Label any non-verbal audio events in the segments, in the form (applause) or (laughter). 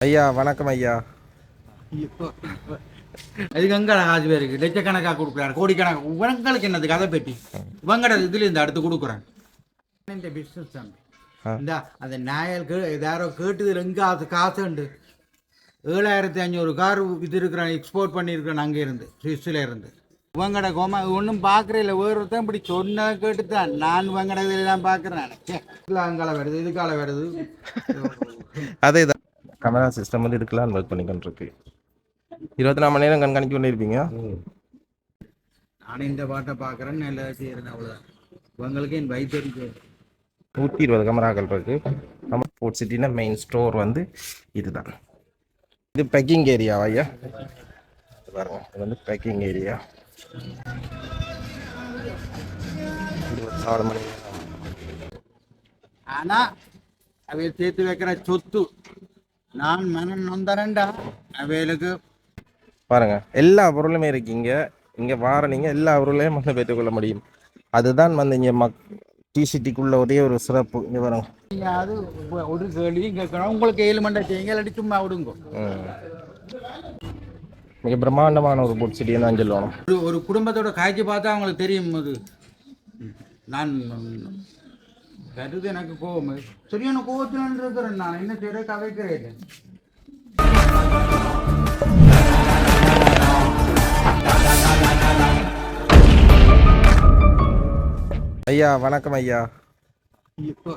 ஐயா வணக்கம் ஐயா. அதுக்கு எங்க காசு பேருக்கு. லட்சக்கணக்காக கொடுக்குறாரு கோடிக்கணக்காக இவங்களுக்கு என்னது கதை பெட்டி? இவங்கட இதுல இருந்து அடுத்து கொடுக்குறாங்க இந்த பிஸ்னஸ் தம்பி. இந்த அந்த நாயல் கே யாரோ கேட்டதுல எங்க அது காசு உண்டு. ஏழாயிரத்தி அஞ்சூறு கார் இது இருக்கிறான் எக்ஸ்போர்ட் பண்ணியிருக்கிறேன் அங்கே இருந்து சுவிஸ்ல இருந்து. இவங்கட கோமா ஒன்றும் பார்க்குறதில்ல ஒருத்தன் இப்படி சொன்ன கேட்டு தான் நான் இவங்கட இதெல்லாம் பார்க்குறேன் அங்கால வருது இதுக்கால வருது. அதே தான். கேமரா சிஸ்டம் வந்து இதுக்கெல்லாம் ஒர்க் பண்ணிக்கிட்டு இருக்கு இருபத்தி நாலு மணி நேரம் கண்காணிக்க கொண்டு இருப்பீங்க நான் இந்த பாட்டை பார்க்குறேன்னு நல்லா செய்கிறேன் அவ்வளோதான் இவங்களுக்கு என் வயிற்று நூற்றி இருபது கேமராக்கள் இருக்கு. நம்ம ஃபுட் சிட்டினா மெயின் ஸ்டோர் வந்து இதுதான். இது பேக்கிங் ஏரியா ஐயா? பாருங்க இது வந்து பேக்கிங் ஏரியா இருபத்தி நாலு மணி ஆனால் அவை சேர்த்து வைக்கிற சொத்து. நான் மனம் நொந்தரண்டா? அவைகளுக்கு பாருங்க எல்லா பொருளுமே இருக்கு இங்க வார நீங்க எல்லா பொருளையும் வந்து பெற்றுக்கொள்ள முடியும். அதுதான் வந்து இங்க மக் டிசிட்டிக்குள்ள ஒரே ஒரு சிறப்பு. இங்க பாருங்க. நீங்கள் அது ஒரு கேள்வியும் கேட்கணும். உங்களுக்கு ஏழு மண்டை செய்யுங்க இல்லாட்டி சும்மா விடுங்க. மிக பிரம்மாண்டமான ஒரு புட் சிட்டின்னு தான் சொல்லணும். ஒரு ஒரு குடும்பத்தோட காய்ச்சி பார்த்தா அவங்களுக்கு தெரியும் அது. நான் கருது எனக்கு கோபம். சரியான கோபத்தில் இருக்கிறேன் நான். என்ன செய்ய கவைக்கிறேன் ஐயா வணக்கம் ஐயா. இப்போ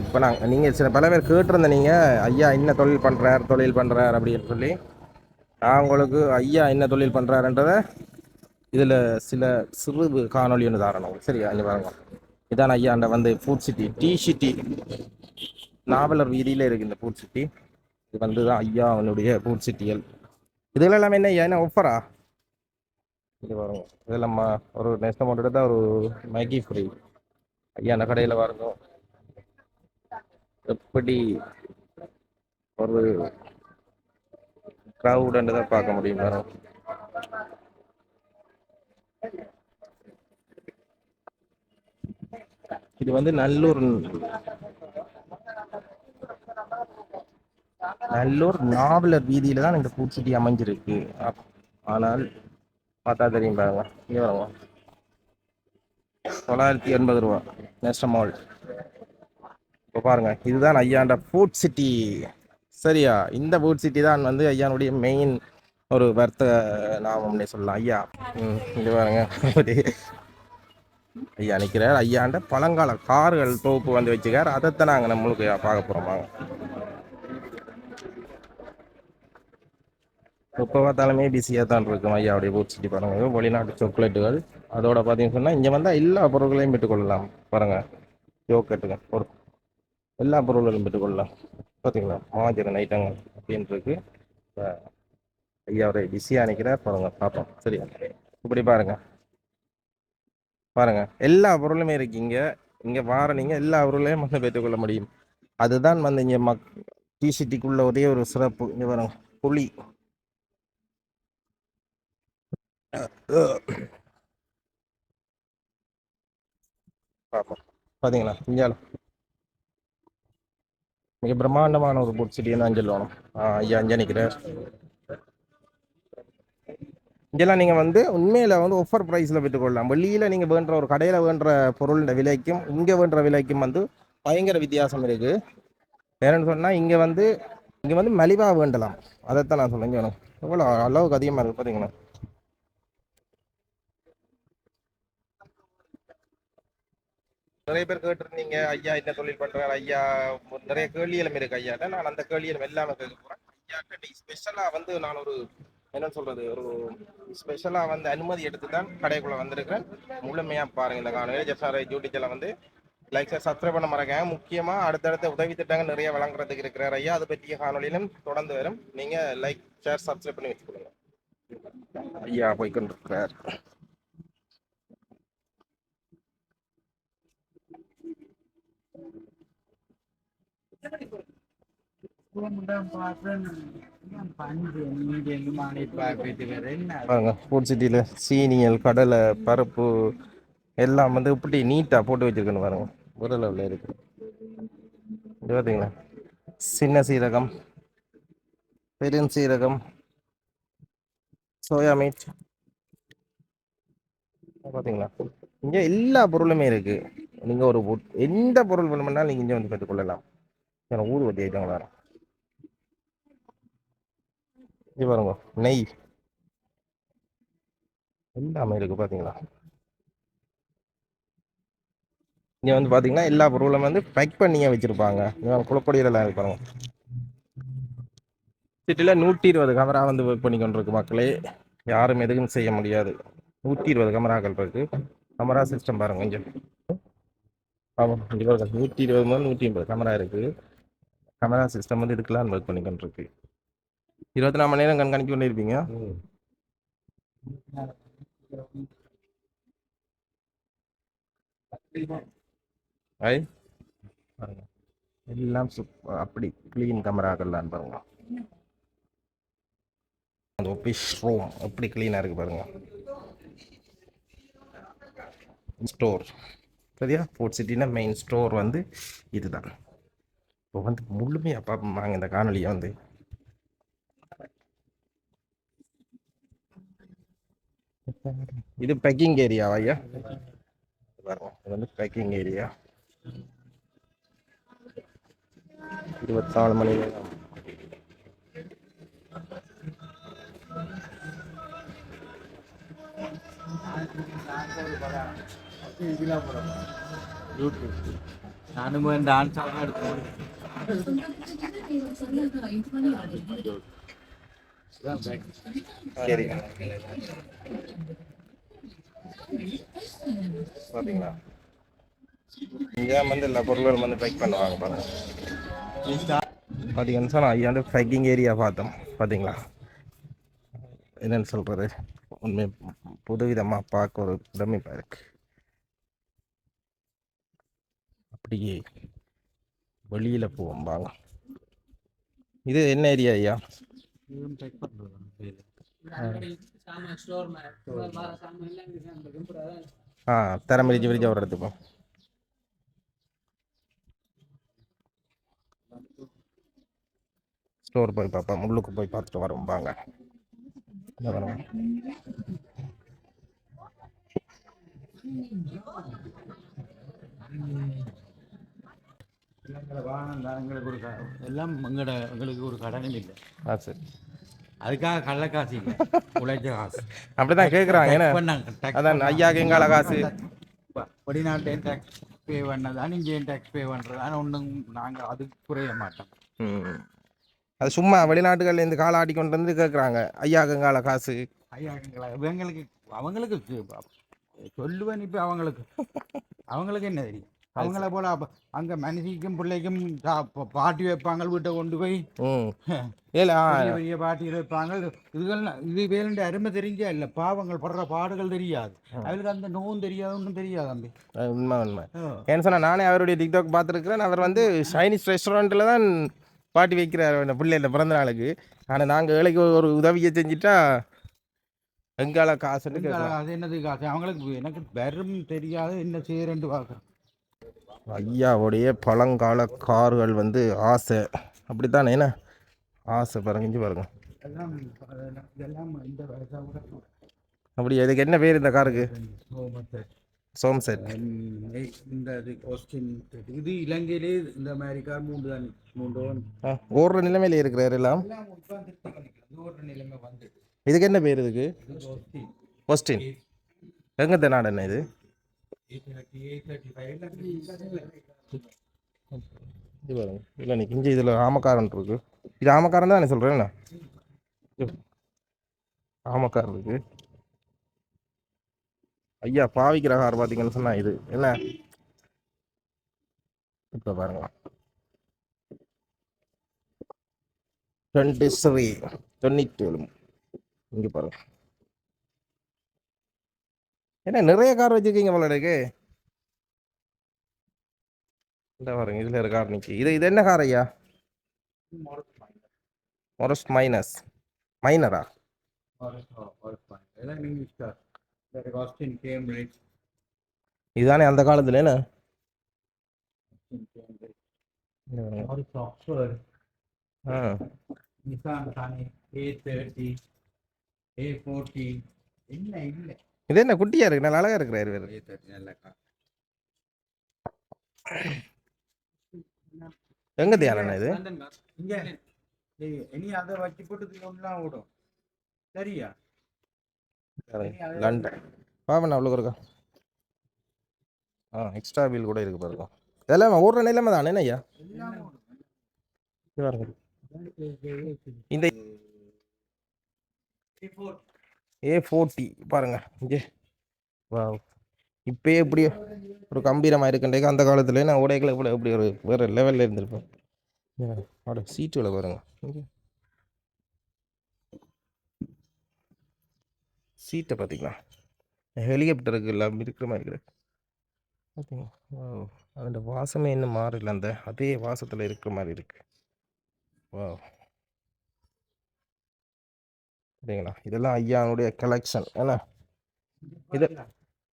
இப்போ நீங்கள் சில பல பேர் கேட்டிருந்த நீங்கள் ஐயா என்ன தொழில் பண்ணுறார் தொழில் பண்ணுறார் அப்படின்னு சொல்லி. நான் உங்களுக்கு ஐயா என்ன தொழில் பண்ணுறாருன்றத இதில் சில சிறு காணொலி ஒன்று தாரணும். சரியா? இங்கே பாருங்க. இதான் ஐயா அந்த வந்து food city tea city Navalar வீதியில இருக்கு இந்த ஃபுட் சிட்டி இது வந்து தான் ஐயா அவனுடைய ஃபுட் சிட்டிகள் இதெல்லாம் எல்லாமே என்ன ஐயா என்ன ஒஃபரா இது வரும். இதெல்லாம் ஒரு நெக்ஸ்ட் அமௌண்ட் தான் ஒரு மேகி ஃப்ரீ ஐயா அந்த கடையில் வரணும் எப்படி ஒரு க்ரௌடுன்னு தான் பார்க்க முடியும். பாருங்க இது வந்து நல்லூர் நல்லூர் நாவலர் வீதியில தான் இந்த ஃபுட் சிட்டி அமைஞ்சிருக்கு. ஆனால் பார்த்தா தெரியும் பாருங்க. இங்கே வருவோம் தொள்ளாயிரத்தி எண்பது ரூபா. Next mall. இப்போ பாருங்க. இதுதான் ஐயாண்ட ஃபுட் சிட்டி. சரியா? இந்த ஃபுட் சிட்டி தான் வந்து ஐயானுடைய மெயின் ஒரு வர்த்தக நாமம்னே சொல்லலாம். ஐயா. ம் இது பாருங்க. ஐயா நிற்கிறார் ஐயாண்ட பழங்கால கார்கள் தொகுப்பு வந்து வச்சுக்கார். அதைத்தான் நாங்கள் நம்மளுக்கு பார்க்க போகிறோம் இப்போ பார்த்தாலுமே பிஸியாக தான் இருக்கும். ஐயாவுடைய ஃபுட் சுற்றி பாருங்க. வெளிநாட்டு சாக்லேட்டுகள் அதோட பார்த்தீங்கன்னு சொன்னால் இங்கே வந்தால் எல்லா பொருட்களையும் பெற்றுக்கொள்ளலாம் பாருங்க. யோக்கெட்டுங்க ஒரு எல்லா பொருள்களும் பெற்றுக்கொள்ளலாம் பார்த்தீங்களா மாஜரன் ஐட்டங்கள் அப்படின்ட்டுருக்கு ஐயா அவரை பிஸியாக நினைக்கிறார் பாருங்க பார்ப்போம். சரியா? இப்படி பாருங்க. பாருங்க எல்லா பொருளுமே இருக்கு இங்க. இங்க வார நீங்க எல்லா பொருளையும் வந்து பெற்றுக்கொள்ள முடியும். அதுதான் வந்து இங்க மக் டி சிட்டிக்குள்ள ஒரே ஒரு சிறப்பு. இங்க பாருங்க புளி. பாத்தீங்களா பார்த்தீங்களா இந்தியாவில் மிக பிரம்மாண்டமான ஒரு புட் சிட்டின்னு தான் சொல்லணும். ஐயா அஞ்சா நிற்கிறார் இதெல்லாம் நீங்கள் வந்து உண்மையில் வந்து ஒஃபர் ப்ரைஸில் பெற்றுக்கொள்ளலாம் வெளியில் நீங்கள் வேண்ட ஒரு கடையில் வேண்ட பொருளோட விலைக்கும் இங்கே வேண்ட விலைக்கும் வந்து பயங்கர வித்தியாசம் இருக்குது வேறன்னு சொன்னால் இங்கே வந்து இங்கே வந்து மலிவாக வேண்டலாம். அதைத்தான் நான் சொல்லுங்க வேணும் எவ்வளோ அளவுக்கு அதிகமாக இருக்குது பார்த்தீங்களா நிறைய பேர் கேட்டிருந்தீங்க ஐயா என்ன தொழில் பண்ணுறாரு ஐயா நிறைய கேள்விகளும் இருக்கு ஐயா. நான் அந்த கேள்விகளும் எல்லாமே கேட்க போறேன். கிட்ட ஸ்பெஷலாக வந்து நான் ஒரு என்ன சொல்றது ஒரு ஸ்பெஷலா வந்து அனுமதி எடுத்து தான் கடைக்குள்ள வந்திருக்கிறேன். முழுமையா பாருங்க இந்த காலையில் ஜெஃப்சாரை யூடியூப் வந்து லைக் சப்ஸ்கிரைப் பண்ண மறக்காம முக்கியமா அடுத்தடுத்த உதவி திட்டங்கள் நிறைய வழங்குறதுக்கு இருக்கிறார் ஐயா. அதை பற்றிய காணொலியிலும் தொடர்ந்து வரும். நீங்க லைக் ஷேர் சப்ஸ்கிரைப் பண்ணி வச்சுக்கோங்க. ஐயா போய் கொண்டிருக்கிறார். என்ன ஃபுட் சிட்டியில் சீனியல் கடலை பருப்பு எல்லாம் வந்து இப்படி நீட்டாக போட்டு வச்சிருக்கணும் பாருங்க. ஒரு லெவலில் இருக்கு. இது பார்த்தீங்களா சின்ன சீரகம் பெருஞ்சீரகம் சோயா மீட் பார்த்தீங்களா இங்கே எல்லா பொருளுமே இருக்குது நீங்கள் ஒரு எந்த பொருள் வேணுமென்னாலும் நீங்கள் இங்கே வந்து பெற்றுக்கொள்ளலாம். ஏன்னா ஊதுவத்தி ஐட்டங்களாக வேறு இது பாருங்க நெய். எல்லாமே இருக்கு பார்த்தீங்களா இங்கே வந்து பார்த்தீங்கன்னா எல்லா பொருளும் வந்து பேக் பண்ணியே வச்சுருப்பாங்க. குளப்பொடியிலலாம் இருக்கு பாருங்க. சிட்டியில் நூற்றி இருபது கேமரா வந்து ஒர்க் பண்ணி கொண்டிருக்கு மக்களே. யாரும் எதுவும் செய்ய முடியாது. நூற்றி இருபது கேமராக்கள் இருக்கு. கேமரா சிஸ்டம் பாருங்க கொஞ்சம் ஆமாம் நூற்றி இருபது முதல் நூற்றி ஐம்பது கேமரா இருக்குது கேமரா சிஸ்டம் வந்து இதுக்கெல்லாம் ஒர்க் பண்ணி கொண்டிருக்கு இருபத்தி நாலு மணி நேரம் கண்காணிக்க கொண்டே ஐ. பாருங்க எல்லாம் சுப் அப்படி க்ளீன் கேமராக்கள்லாம் பாருங்க. அந்த ஒபிஷ் ரூம் எப்படி க்ளீனாக இருக்கு பாருங்க. ஸ்டோர் சரியா? ஃபோர்ட் சிட்டினா மெயின் ஸ்டோர் வந்து இதுதான். இப்போ வந்து முழுமையாக பார்ப்போம் இந்த காணொலியை வந்து. இது பேக்கிங் ஏரியா ஐயா? இது வந்து பேக்கிங் ஏரியா இருபத்தி நாலு மணி நேரம். நானும் டான்ஸ் ஆக எடுத்து சரி பார்த்தீங்களா இங்கே வந்து எல்லா பொருளும் வந்து பேக் பண்ணுவாங்க பாருங்க. பார்த்தீங்கன்னு சொன்னால் ஐயாண்டு பேக்கிங் ஏரியா பார்த்தோம். பார்த்தீங்களா என்னென்னு சொல்கிறது உண்மை புதுவிதமாக பார்க்க ஒரு பிரமிப்பாக இருக்கு. அப்படியே வெளியில் போவோம் வாங்க இது என்ன ஏரியா ஐயா? செக் ஆ தரம் ஒரு இடத்துக்கும் ஸ்டோர் போய் பார்ப்போம். உள்ளுக்கு போய் பார்த்துட்டு வரோம். வாங்க. எங்களுக்கு ஒரு எல்லாம் எங்கட எங்களுக்கு ஒரு கடனும் இல்லை. ஆ சரி. அதுக்காக கள்ள காசு இல்லை. உழைச்ச காசு. அப்படிதான் கேட்குறாங்க ஏன்னா அதான். ஐயாக்கு எங்கால காசு? வெளிநாட்டையும் டேக்ஸ் பே பண்ணதான் இங்கேயும் டேக்ஸ் பே பண்ணுறது ஆனால் ஒன்றும் நாங்கள் அதுக்கு குறைய மாட்டோம். அது சும்மா வெளிநாட்டுகள்ல இருந்து காலை ஆட்டி கொண்டு வந்து கேட்குறாங்க ஐயாக்கு எங்கால காசு? ஐயா எங்களை இவங்களுக்கு அவங்களுக்கு சொல்லுவேன் இப்போ அவங்களுக்கு. அவங்களுக்கு என்ன தெரியும்? அவங்கள போல அங்க மனுஷிக்கும் பிள்ளைக்கும் பாட்டி வைப்பாங்க வீட்டை கொண்டு போய். ம். ஏல ஆ. பெரிய பாட்டி வைப்பாங்க இதுகள் இது வேலுண்ட அருமை தெரிஞ்சா இல்லை பாவங்கள் படுற பாடுகள் தெரியாது. அவங்களுக்கு அந்த நோவும் தெரியாது ஒன்றும் தெரியாது தம்பி. உண்மை உண்மை. ஏன்னு சொன்னால் நானே அவருடைய டிக்டாக் பார்த்துருக்கிறேன். அவர் வந்து சைனீஸ் ரெஸ்டாரண்ட்டில் தான் பாட்டி வைக்கிறார் அந்த பிள்ளைல பிறந்த நாளுக்கு ஆனால் நாங்கள் ஏழைக்கு ஒரு உதவியை செஞ்சுட்டா எங்கால காசுன்னு அது என்னது காசு? அவங்களுக்கு எனக்கு வெறும் தெரியாது என்ன செய்யறேன்ட்டு பார்க்குறேன் ஐயாவுடைய பழங்கால கார்கள் வந்து ஆசை. அப்படித்தானே என்ன? ஆசை பாருங்க. இஞ்சி பாருங்க அப்படி இதுக்கு என்ன பேர் இந்த காருக்கு? சோம் செட் இந்த இது இலங்கையிலே இந்த மாதிரி கார் மூன்று தான் மூன்று ஓடுற நிலைமையில இருக்கிறார் எல்லாம்? இதுக்கு என்ன பேர் இதுக்கு? இது கொஸ்டின் எங்கத்த நாடு என்ன இது? இது பாருங்க. இல்லை நீ இஞ்சி இதில் ஆமக்காரன் இருக்கு. இது ஆமக்காரன் தான் சொல்கிறேன் ஆமக்காரன் இருக்கு. ஐயா பாவிக்கிற கார் பார்த்தீங்கன்னு சொன்னா இது. என்ன? இப்போ பாருங்க. டுவெண்ட்டி த்ரீ தொண்ணூற்றி ஏழு இங்கே பாருங்க. என்ன நிறைய கார் வச்சிருக்கீங்க போல எனக்கு இந்த பாருங்க இதுல ஒரு கார் நிக்கி. இது இது என்ன கார் ஐயா? மொரஸ்ட் மைனஸ் மைனரா இதுதானே அந்த காலத்துல என்ன? கேம்பிரிட்ஜ் ஆக்ஸ்ஃபோர்ட் நிசான் தானே ஏ தேர்ட்டி ஏ ஃபோர்ட்டி இல்லை இது என்ன குட்டியா இருக்கு? நல்லா அழகா இருக்கிறாரு கார் எங்க தியானம் இது? இனி அதை வச்சு போட்டு ஒன்றுலாம் விடும் சரியா? லண்டன் பாவண்ணா அவ்வளோ இருக்கா ஆ எக்ஸ்ட்ரா பில் கூட இருக்கு பாருங்க. இதெல்லாம் ஓடுற நிலைமை தானே ஐயா? இந்த ஏ ஃபோர்ட்டி பாருங்கள் இங்கே. வா இப்பயே இப்படி ஒரு கம்பீரமாக இருக்குன்றே அந்த காலத்துலேயே நான் உடைகளை கூட எப்படி ஒரு வேறு லெவலில் இருந்திருப்பேன். அவட சீட்டுகளை பாருங்கள் இங்கே. சீட்டை பார்த்தீங்களா? ஹெலிகாப்டருக்கு எல்லாம் இருக்கிற மாதிரி இருக்குது. பார்த்தீங்களா? அதோட வாசமே இன்னும் மாறல அந்த அதே வாசத்தில் இருக்கிற மாதிரி இருக்குது வா சரிங்களா இதெல்லாம் ஐயாவுடைய கலெக்ஷன் என்ன? இது-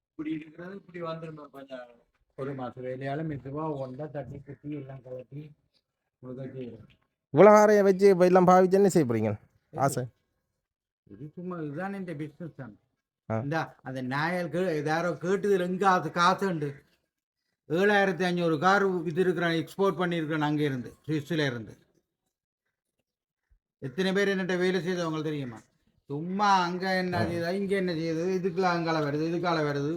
இப்படி இருக்கிறது இப்படி வந்துருமா கொஞ்சம் ஒரு மாசம் வேலையால மெதுவா ஒன்றா தட்டி குட்டி எல்லாம் கலட்டி இவ்வளோ ஆரைய வச்சு இப்போ எல்லாம் பாவிச்சு என்ன செய்ய போறீங்க? ஆசை? இது சும்மா இதுதான் இந்த பிஸ்னஸ் தான். இந்த அந்த நாயல் யாரோ கேட்டதுல எங்க அது காசு உண்டு. ஏழாயிரத்தி அஞ்சூறு கார் இது இருக்கிறான் எக்ஸ்போர்ட் பண்ணியிருக்கிறேன் அங்கே இருந்து சுவிஸ்ல இருந்து. எத்தனை பேர் என்னட்ட வேலை செய்தவங்க தெரியுமா? சும்மா அங்க என்ன செய்யுது இங்க என்ன செய்யுது இதுக்குலாம் அங்கால வருது இதுக்கால வருது.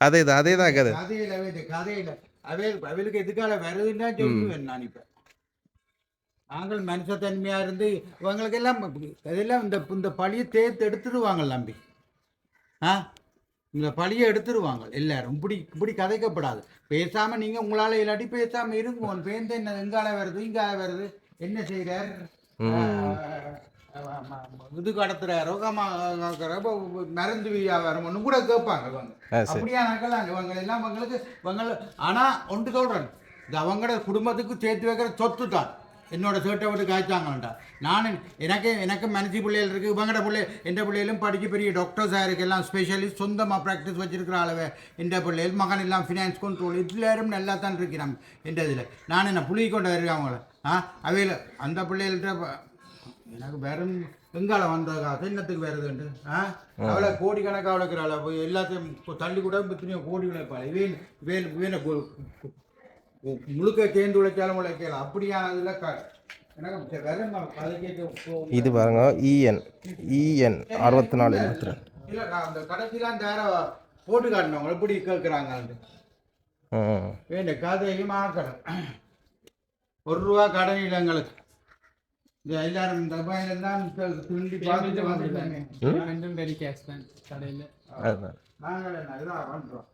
அதே தான் அதே தான் கதை கதையில கதையில. அவைல் அவளுக்கு எதுக்கால வருதுன்னா சொல்லுவேன் நான் இப்ப. நாங்கள் மனுஷத்தன்மையா இருந்து இவங்களுக்கு எல்லாம் அதெல்லாம் இந்த இந்த பழியை தேர்த்து எடுத்துருவாங்க நம்பி ஆ? இந்த பழியை எடுத்துருவாங்க எல்லாரும் இப்படி இப்படி கதைக்கப்படாது. பேசாம நீங்க உங்களால இல்லாட்டி பேசாம இருங்க. உன் பேருந்து என்ன எங்கால வருது இங்கால வருது என்ன செய்யறார் இது கடத்துறாரோ கமா மருந்து வியாபாரம் ஒன்று கூட கேட்பாங்க இவங்க. ஆ சரி. அப்படியா நகலாம் இவங்க எல்லாம் இவங்களுக்கு இவங்க ஒன்று இது அவங்களோட குடும்பத்துக்கு சேர்த்து வைக்கிற சொத்து தான். என்னோட சேட்டை விட்டு காய்ச்சாங்கண்டா நான் எனக்கு எனக்கு மனசி பிள்ளைகள் இருக்கு. இவங்கட பிள்ளை எந்த பிள்ளைகளும் படிக்க பெரிய டாக்டர்ஸ் இருக்கு. எல்லாம் ஸ்பெஷலிஸ்ட் சொந்தமாக ப்ராக்டிஸ் வச்சிருக்கிற அளவு எந்த பிள்ளைகள் மகன் எல்லாம் ஃபினான்ஸ் கண்ட்ரோல் எல்லாரும் நல்லா தான் இருக்கிறாங்க. எந்த இதில். நான் என்ன புளி கொண்டு இருக்கேன் அவங்கள. ஆ அவையில் அந்த பிள்ளைகள்கிட்ட எனக்கு வெறும் எங்கால வந்த காசு என்னத்துக்கு வருதுண்டு ஆ? அவளை கோடிக்கணக்காக வளர்க்குறாள் போய் எல்லாத்தையும் இப்போ தள்ளி கூட எத்தனையோ கோடி உழைப்பாள் இவேன் இவேன் இவேனை முழுக்க தேர்ந்து உழைச்சாலும் உழைக்கலாம் அப்படியானதுல க இது பாருங்க E இஎன் இஎன் அறுபத்தி நாலு எண்பத்தி ரெண்டு. இல்லை அந்த கடைசியில் அந்த போட்டு காட்டினவங்க எப்படி கேட்குறாங்க வேண்ட கதையும் ஆக்கணும் ஒரு ரூபா கடன் இல்லை எங்களுக்கு. எல்லாரும் இந்த பையன் தான் திருண்டி பார்த்துட்டு வந்துட்டாங்க ரெண்டும் ரெடி கேஷ் தான் கடையில். அதுதான். நாங்கள் என்ன இதாக பண்ணுறோம்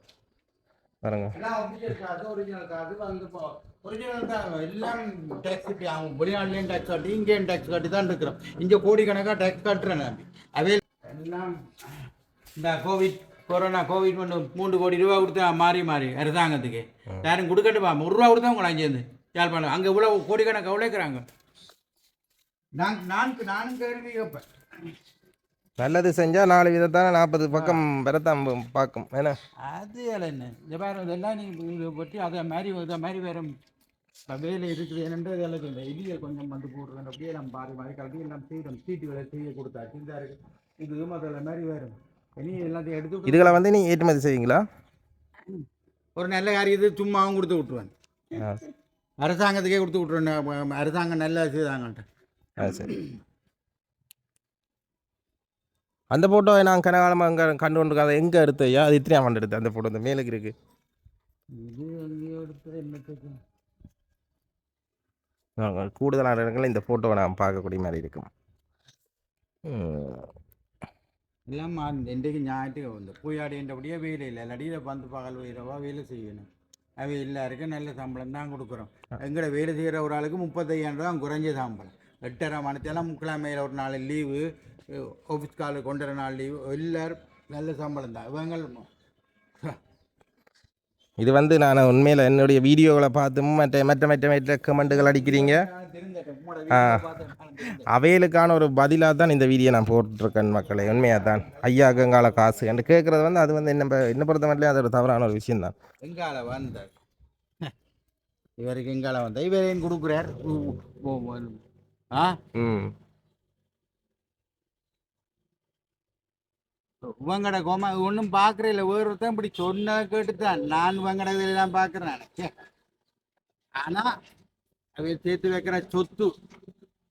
பாருங்க. எல்லாம் ஒரிஜினல் காசு ஒரிஜினல் காசு வந்து இப்போ ஒரிஜினல் தான் எல்லாம் டேக்ஸ் கட்டி அவங்க வெளிநாட்டுலேயும் டேக்ஸ் கட்டி இங்கேயும் டேக்ஸ் கட்டி தான் இருக்கிறோம். இங்கே கோடிக்கணக்காக டேக்ஸ் கட்டுறேன் நான். அவே எல்லாம் இந்த கோவிட் கொரோனா கோவிட் ஒன்று மூன்று கோடி ரூபா கொடுத்தா மாறி மாறி அரசாங்கத்துக்கு. யாரும் கொடுக்கட்டுப்பா ஒரு ரூபா கொடுத்தா உங்களை அங்கேருந்து யாழ்ப்பாணம். அங்கே இவ்வளோ கோடிக்கணக்காக உழைக்கிறாங்க. நான் நான் நானும் கேள்வி கேட்பேன். நல்லது செஞ்சா நாலு விதத்தான நாற்பது பக்கம் பெறத்தான் பார்க்கும். ஏன்னா அது என்ன? இந்த பாரு இதெல்லாம் நீ இதை பற்றி அதை மாதிரி இதை மாதிரி வேற வேலை இருக்குது என்னென்று இதெல்லாம் இடியை கொஞ்சம் வந்து போடுறேன். அப்படியே நம்ம பாரி மாதிரி கலட்டி எல்லாம் செய்கிறோம் சீட்டுகளை செய்ய கொடுத்தாச்சு இந்த இருக்கு. இது அதில் மாதிரி வேறு. இனி எல்லாத்தையும் எடுத்து இதுகளை வந்து நீ ஏற்றுமதி செய்வீங்களா? ஒரு நல்ல காரியத்தை சும்மாவும் கொடுத்து விட்ருவேன் ஆ. அரசாங்கத்துக்கே கொடுத்து விட்ருவேன் அரசாங்கம் நல்லா செய்தாங்கன்ட்டு ஆ சரி. அந்த ஃபோட்டோ நான் கனகாலமாக அங்கே கண்டு கொண்டு அதை எங்கே எடுத்தையா அது இத்தனை ஆண்டு எடுத்து அந்த ஃபோட்டோ அந்த மேலுக்கு இருக்கு. கூடுதலான இடங்களில் இந்த ஃபோட்டோவை நான் பார்க்கக்கூடிய மாதிரி இருக்கும். எல்லாம் இன்றைக்கு ஞாயிற்று வந்து பூயாடி என்றபடியே வேலை இல்லை. இதை வந்து பகல் இரவா வேலை செய்யணும். அவை எல்லாருக்கும் நல்ல சம்பளம் தான் கொடுக்குறோம். எங்கட வேலை செய்கிற ஒரு ஆளுக்கு முப்பத்தையாயிரம் ரூபா குறைஞ்ச சம்பளம். எட்டரை மணித்தெல்லாம் கிழமையில் ஒரு நாள் லீவு ஆஃபீஸ் காலு கொண்டர நாள் லீவு எல்லாரும் நல்ல சம்பளம் தான். இவங்க இது வந்து நான் உண்மையில் என்னுடைய வீடியோகளை பார்த்து மற்ற மற்ற மற்ற மற்ற கமெண்ட்டுகள் அடிக்கிறீங்க? அவைகளுக்கான ஒரு பதிலாக தான் இந்த வீடியோ நான் போட்டுருக்கேன் மக்களை. உண்மையாக தான் ஐயா கங்கால காசு என்று கேட்குறது வந்து அது வந்து என்ன என்ன பொறுத்த மட்டும் அது ஒரு தவறான ஒரு விஷயம்தான் எங்கால வந்தார். இவருக்கு எங்கால வந்தார். இவர் ஏன் கொடுக்குறார். உ- உ- உ- ஆ? ம். இவங்கட கோமா ஒன்றும் பார்க்கறே இல்லை. ஒருத்தன் இப்படி சொன்ன கேட்டுதான் நான் இவங்கட இதெல்லாம் பார்க்குறேன் ஆனா அவை சேர்த்து வைக்கிற சொத்து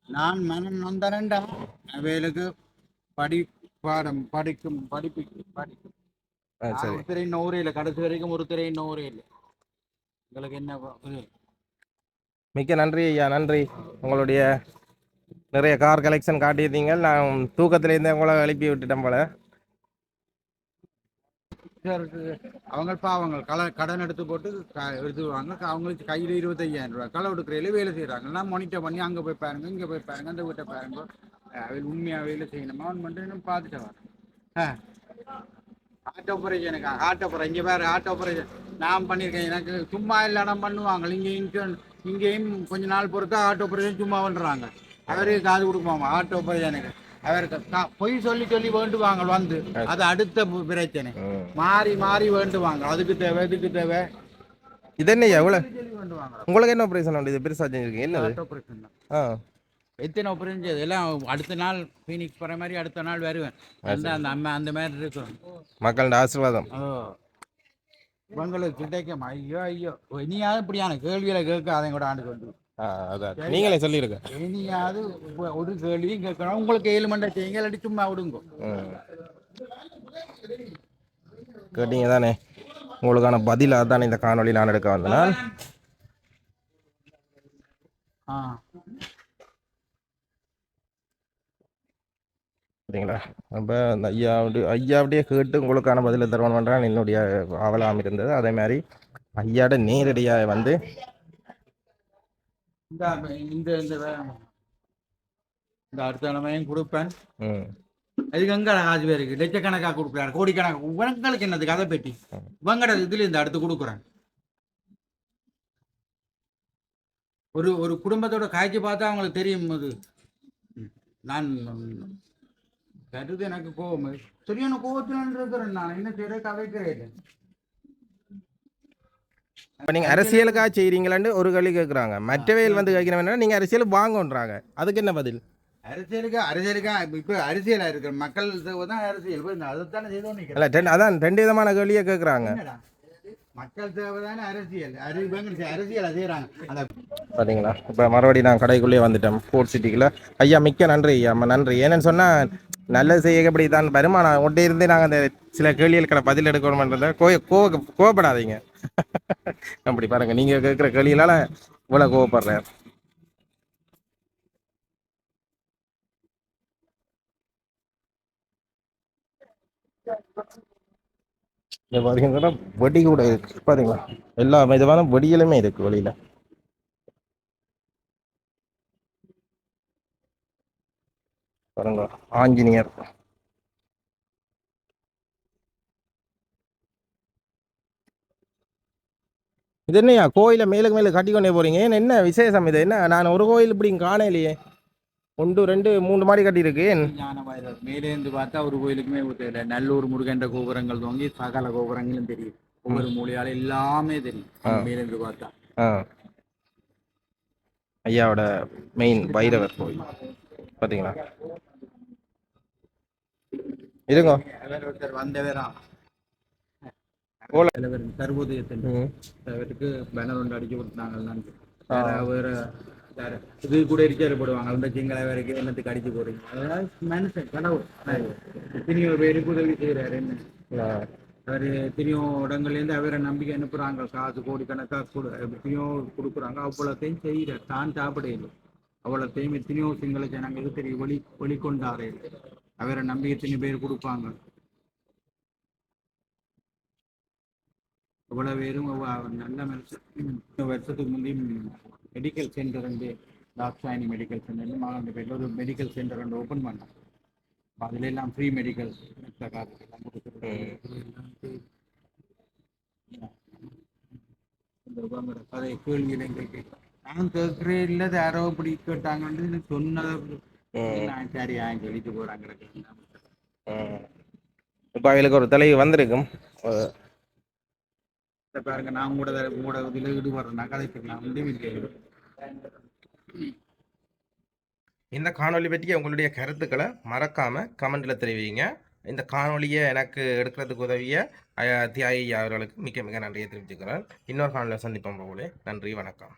நான் மனம் நொந்தரண்டா அவைகளுக்கு படி பாடம் படிக்கும் படிப்பு படிக்கும். ஒருத்தரை இன்னும் ஊரே இல்லை. கடைசி வரைக்கும் ஒருத்தரை இன்னும் ஊரே இல்லை. உங்களுக்கு என்ன? மிக்க நன்றி ஐயா. நன்றி. உங்களுடைய நிறைய கார் கலெக்ஷன் காட்டியிருந்தீங்க. நான் தூக்கத்திலேருந்தே உங்களை எழுப்பி விட்டுட்டேன் போல. அவங்க பாவங்க கல கடன் எடுத்து போட்டு க- அவங்களுக்கு கையில் இருபத்தையாயிரம் ரூபாய். களை எடுக்கிறதுல வேலை செய்கிறாங்க நான் மானிட்டர் பண்ணி அங்கே போய் பாருங்க இங்கே போய் பாருங்க அந்த வீட்டை பாருங்க. அவள் உண்மையாக வேலை செய்யணுமா? அவன் மட்டும் பார்த்துட்டு வரேன். ஆட்டோ ஆட்டோபரேஷனுக்கா ஹார்ட் இங்கே வேறு ஹார்ட் ஆப்ரேஷன் நான் பண்ணியிருக்கேன். எனக்கு சும்மா இல்லாடம் பண்ணுவாங்க. இங்கே இங்கே இங்கேயும் கொஞ்ச நாள் பொறுத்தா ஆட்டோ ஆப்ரேஷன் சும்மா பண்ணுறாங்க அவருக்கு காது கொடுப்பாங்க ஹார்ட் ஆப்ரேஷனுக்கு அவருக்கு பொய் சொல்லி சொல்லி வேண்டுவாங்க வந்து. அது அடுத்த பிரச்சனை. மாறி மாறி வேண்டுவாங்க. அதுக்கு தேவை இதுக்கு தேவை. இது என்ன எவ்வளோ உங்களுக்கு என்ன ஆப்ரேஷன் உண்டு? இது பெருசாக செஞ்சுருக்கீங்க. தான். ஆ. எத்தனை ஆப்ரேஷன் செய்யுது எல்லாம் அடுத்த நாள் ஃபீனிக்ஸ் போகிற மாதிரி அடுத்த நாள் வருவேன். அந்த அந்த அம்மா அந்த மாதிரி இருக்கும் மக்களோட ஆசீர்வாதம். உங்களுக்கு கிடைக்கும் ஐயோ ஐயோ. இனியாவது இப்படியான கேள்வியில கேட்காதே கூட ஆண்டு கொண்டு அதான். நீங்களே சொல்லியிருக்க இனியாவது ஒரு கேள்வியும் கேட்கணும் உங்களுக்கு ஏழு மண்டை செய்யுங்க இல்லாட்டி சும்மா விடுங்க. கேட்டீங்க தானே உங்களுக்கான பதில் அதான் இந்த காணொளி நான் எடுக்க வந்தேன். ஆ. சரிங்களா? அப்போ அந்த ஐயா அப்படி ஐயா அப்படியே கேட்டு உங்களுக்கான பதிலை தருவான் பண்ணுறான் என்னுடைய அவலாம் இருந்தது அதே மாதிரி ஐயாட நேரடியாக வந்து இந்த இந்த இந்த இந்த அடுத்த கிழமையும் கொடுப்பேன். அதுக்கு எங்க காசு பேருக்கு? லட்சக்கணக்காக கொடுக்குறாரு கோடிக்கணக்கு. உங்களுக்கு என்னது கதை பெட்டி? இவங்கட இதுல இந்த அடுத்து கொடுக்குறேன். ஒரு ஒரு குடும்பத்தோட காய்ச்சி பார்த்தா அவங்களுக்கு தெரியும் அது. நான் கருது எனக்கு கோபம். சரியான கோபத்தில் இருக்கிறேன் நான். என்ன செய்யற கதைக்கிறேன் இப்போ நீங்கள் அரசியலுக்காக செய்கிறீங்களான்னு ஒரு கேள்வி கேட்குறாங்க மற்றவையில் வந்து கேட்கிறவங்க நீங்கள் அரசியல் வாங்கன்றாங்க. அதுக்கு என்ன பதில்? அரசியலுக்கு அரசியலுக்கா இப்போ அரசியலா இருக்கிற மக்கள் தான் அரசியல். அதைத்தானே செய்தோம் நினைக்கிறேன். இல்லை ரெண்டு அதான் ரெண்டு விதமான கேள்வியை கேட்குறாங்க? மக்கள் அரசியல். அந்த பார்த்தீங்களா இப்போ மறுபடியும் நான் கடைக்குள்ளேயே வந்துட்டேன். ஃபோர்ட் சிட்டிக்குள்ள ஐயா மிக்க நன்றி ஐயா. நன்றி. ஏன்னு சொன்னால் நல்லது செய்ய இப்படி தான் வருமானம் ஒட்டே இருந்தே நாங்கள் அந்த சில கேள்விகளுக்கான பதில் எடுக்கணுமன்றதை கோ கோவப்படாதீங்க. (laughs) அப்படி பாருங்க நீங்க கேட்குற கேள்விகளால் இவ்வளோ கோவப்படுறேன். இங்க பாத்தீங்கன்னா வெடி கூட இருக்கு. பாத்தீங்களா எல்லா விதமான வெடிகளுமே இருக்கு வழியில பாருங்க ஆஞ்சநேயர். இது என்னையா? கோயில மேலுக்கு மேலே கட்டி கொண்டே போறீங்க. ஏன் என்ன விசேஷம் இது? என்ன நான் ஒரு கோயில் இப்படி காணலையே. ஒன்று ரெண்டு மூணு மாடி கட்டியிருக்கு. ஏன்? ஞான வாயிலார் மேலேந்து பார்த்தா ஒரு கோயிலுக்குமே தெரியல நல்லூர் முருகன்ற கோபுரங்கள் தோங்கி சகல கோபுரங்களும் தெரியும். ஒவ்வொரு மூலையால எல்லாமே தெரியும். ஆ. மேலேந்து பார்த்தா. ஐயாவோட மெயின் பைரவர் கோயில். பாத்தீங்களா? இருங்க. ஒருத்தர் வந்தவரா? தலைவர் சர்வோதயத்தின். தலைவருக்கு பேனர் ஒன்று அடிச்சு கொடுத்தாங்க வேற இது கூட எரிச்சல் போடுவாங்க. அந்த சிங்கள வேலைக்கு என்னத்துக்கு அடிச்சு போடுறீங்க? அதாவது மனுஷன் கடவுள் எத்தனையோ பேருக்கு உதவி செய்யறாரு என்ன. அவர் எத்தனையோ இடங்கள்லேருந்து அவரை நம்பிக்கை அனுப்புறாங்க. காசு கோடிக்கணக்காக கொடு எத்தனையோ கொடுக்குறாங்க. அவ்வளோத்தையும் செய்கிறார். தான் சாப்பிடையில. அவ்வளோத்தையும் எத்தனையோ சிங்கள ஜனங்களுக்கு தெரியும் வெளி வெளிக்கொண்டாரு அவரை நம்பி எத்தனை பேர் கொடுப்பாங்க. இவ்வளோ பேரும் நல்ல மனுஷன் வருஷத்துக்கு முந்தையும் மெடிக்கல் சென்டர் வந்து தாக்ஷாயினி மெடிக்கல் சென்டர் மாகாண்ட பேரில் ஒரு மெடிக்கல் சென்டர் வந்து ஓப்பன் பண்ணாங்க. அதுல எல்லாம் ஃப்ரீ மெடிக்கல் எல்லாம் கொடுத்துருக்காங்க கதை கேள்வியில கேட்க நான் கேட்கிறே இல்லை யாரோ இப்படி கேட்டாங்கன்னு எனக்கு சொன்னதை சரி ஆங்க சொல்லிட்டு போறாங்க இப்போ அவங்களுக்கு ஒரு தலைவி வந்திருக்கும். இதை பாருங்க நான் கூட உங்களோட இதில் ஈடுபடுறேன். கதைக்கு நான் வந்து இந்த காணொளி பற்றி உங்களுடைய கருத்துக்களை மறக்காமல் கமெண்ட்ல தெரிவிங்க. இந்த காணொலியை எனக்கு எடுக்கிறதுக்கு உதவிய தியாகி அவர்களுக்கு மிக மிக நன்றியை தெரிவிச்சுக்கிறேன். இன்னொரு காணொலியை சந்திப்போம் போலே. நன்றி வணக்கம்.